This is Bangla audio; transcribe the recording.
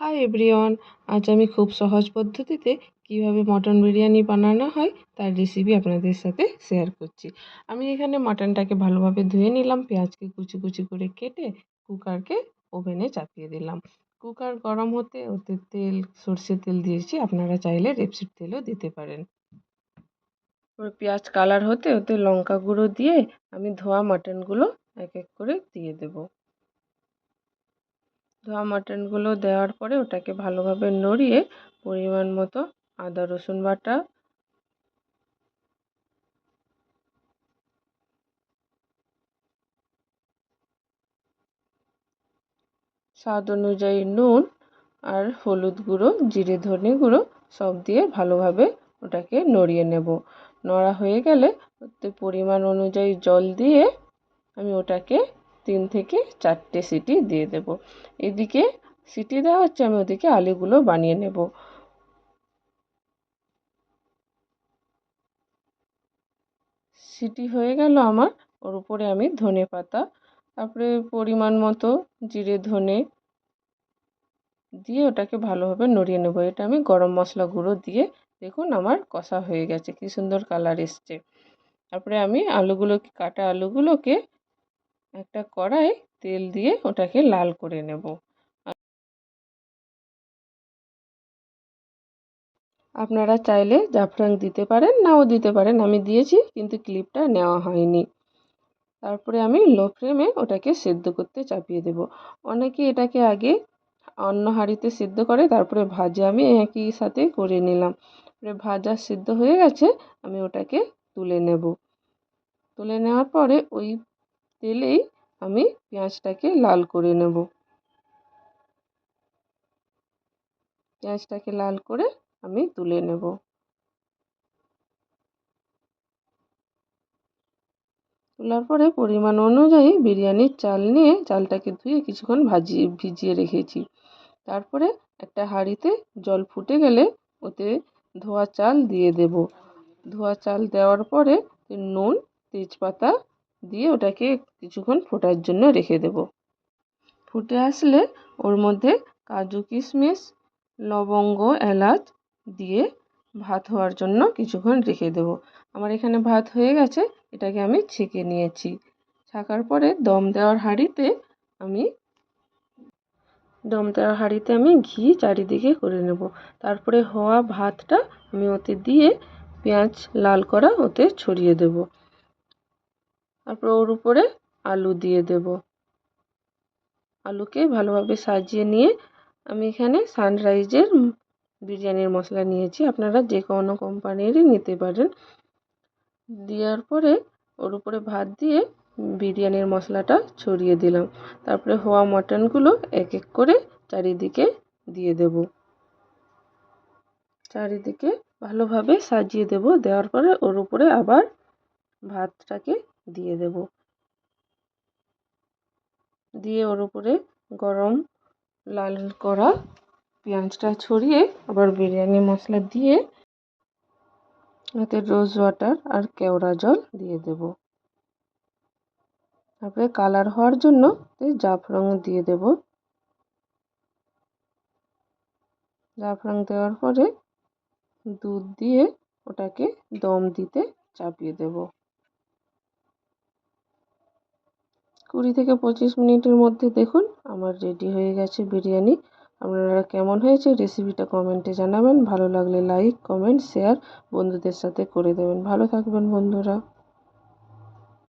হাই এভরিওয়ান আজ আমি খুব সহজ পদ্ধতিতে কীভাবে মটন বিরিয়ানি বানানো হয় তার রেসিপি আপনাদের সাথে শেয়ার করছি। আমি এখানে মাটনটাকে ভালোভাবে ধুয়ে নিলাম, পেঁয়াজকে কুচি কুচি করে কেটে কুকারকে ওভেনে চাপিয়ে দিলাম। কুকার গরম হতে ওতে তেল, সর্ষে তেল দিয়েছি, আপনারা চাইলে রেপসিড তেলও দিতে পারেন। পেঁয়াজ কালার হতে ওতে লঙ্কা গুঁড়ো দিয়ে আমি ধোয়া মাটনগুলো এক এক করে দিয়ে দেবো। ধোয়া মাটনগুলো দেওয়ার পরে ওটাকে ভালোভাবে নড়িয়ে পরিমাণ মতো আদা, রসুন বাটা স্বাদ অনুযায়ী নুন আর হলুদ গুঁড়ো, জিরে, ধনে গুঁড়ো সব দিয়ে ভালোভাবে ওটাকে নড়িয়ে নেব। নড়া হয়ে গেলে পরিমাণ অনুযায়ী জল দিয়ে আমি ওটাকে তিন থেকে চারটে সিটি দিয়ে দেব। এদিকে সিটি দেওয়া হচ্ছে, আমি ওদিকে আলুগুলো বানিয়ে নেব। সিটি হয়ে গেল আমার, ওর উপরে আমি ধনে পাতা, তারপরে পরিমাণ মতো জিরে, ধনে দিয়ে ওটাকে ভালোভাবে নড়িয়ে নেব। এটা আমি গরম মশলা গুঁড়ো দিয়ে, দেখুন আমার কষা হয়ে গেছে, কি সুন্দর কালার এসছে। তারপরে আমি আলুগুলোকে, কাটা আলুগুলোকে একটা কড়াই তেল দিয়ে ওটাকে লাল করে নেব। আপনারা চাইলে জাফরান দিতে পারেন, নাও দিতে পারেন, আমি দিয়েছি কিন্তু ক্লিপটা নেওয়া হয়নি। তারপরে আমি লো ফ্লেমে ওটাকে সেদ্ধ করতে চাপিয়ে দেব। অনেকে এটাকে আগে অন্য হাঁড়িতে সেদ্ধ করে, তারপরে ভাজা আমি একই সাথে করে নিলাম। ভাজা সিদ্ধ হয়ে গেছে, আমি ওটাকে তুলে নেব। তুলে নেওয়ার পরে ওই তেলেই আমি পেঁয়াজটাকে লাল করে নেব। পেঁয়াজটাকে লাল করে আমি তুলে নেব। তোলার পরে পরিমাণ অনুযায়ী বিরিয়ানির চাল নিয়ে চালটাকে ধুয়ে কিছুক্ষণ ভাজিয়ে ভিজিয়ে রেখেছি। তারপরে একটা হাঁড়িতে জল ফুটে গেলে ওতে ধোয়া চাল দিয়ে দেব। ধোয়া চাল দেওয়ার পরে নুন, তেজপাতা দিয়ে ওটাকে কিছুক্ষণ ফোটার জন্য রেখে দেব। ফুটে আসলে ওর মধ্যে কাজু, কিশমিশ, লবঙ্গ, এলাচ দিয়ে ভাত হওয়ার জন্য কিছুক্ষণ রেখে দেব। আমার এখানে ভাত হয়ে গেছে, এটাকে আমি ছেঁকে নিয়েছি। ছাকার পরে দম দেওয়ার হাঁড়িতে আমি, দম দেওয়ার হাঁড়িতে আমি ঘি চারিদিকে করে নেব। তারপরে হওয়া ভাতটা আমি ওতে দিয়ে পেঁয়াজ লাল করা ওতে ছড়িয়ে দেব। তারপর ওর উপরে আলু দিয়ে দেব। আলুকে ভালোভাবে সাজিয়ে নিয়ে আমি এখানে সানরাইজের বিরিয়ানির মশলা নিয়েছি। আপনারা যে কোনো কোম্পানিরই নিতে পারেন। দেওয়ার পরে ওর উপরে ভাত দিয়ে বিরিয়ানির মশলাটা ছড়িয়ে দিলাম। তারপরে হওয়া মটনগুলো এক এক করে চারিদিকে দিয়ে দেব। চারিদিকে ভালোভাবে সাজিয়ে দেব। দেওয়ার পরে ওর উপরে আবার ভাতটাকে দিয়ে দেব। দিয়ে ওর উপরে গরম লাল করা পেঁয়াজটা ছড়িয়ে আবার বিরিয়ানি মশলা দিয়ে এতে রোজ ওয়াটার আর কেওড়া জল দিয়ে দেব। তারপরে কালার হওয়ার জন্য জাফরং দিয়ে দেব। জাফরং দেওয়ার পরে দুধ দিয়ে ওটাকে দম দিতে চাপিয়ে দেব। কুড়ি থেকে পঁচিশ মিনিটের মধ্যে দেখুন আমার রেডি হয়ে গেছে বিরিয়ানি। আপনারা কেমন হয়েছে রেসিপিটা কমেন্টে জানাবেন। ভালো লাগলে লাইক, কমেন্ট, শেয়ার বন্ধুদের সাথে করে দেবেন। ভালো থাকবেন বন্ধুরা।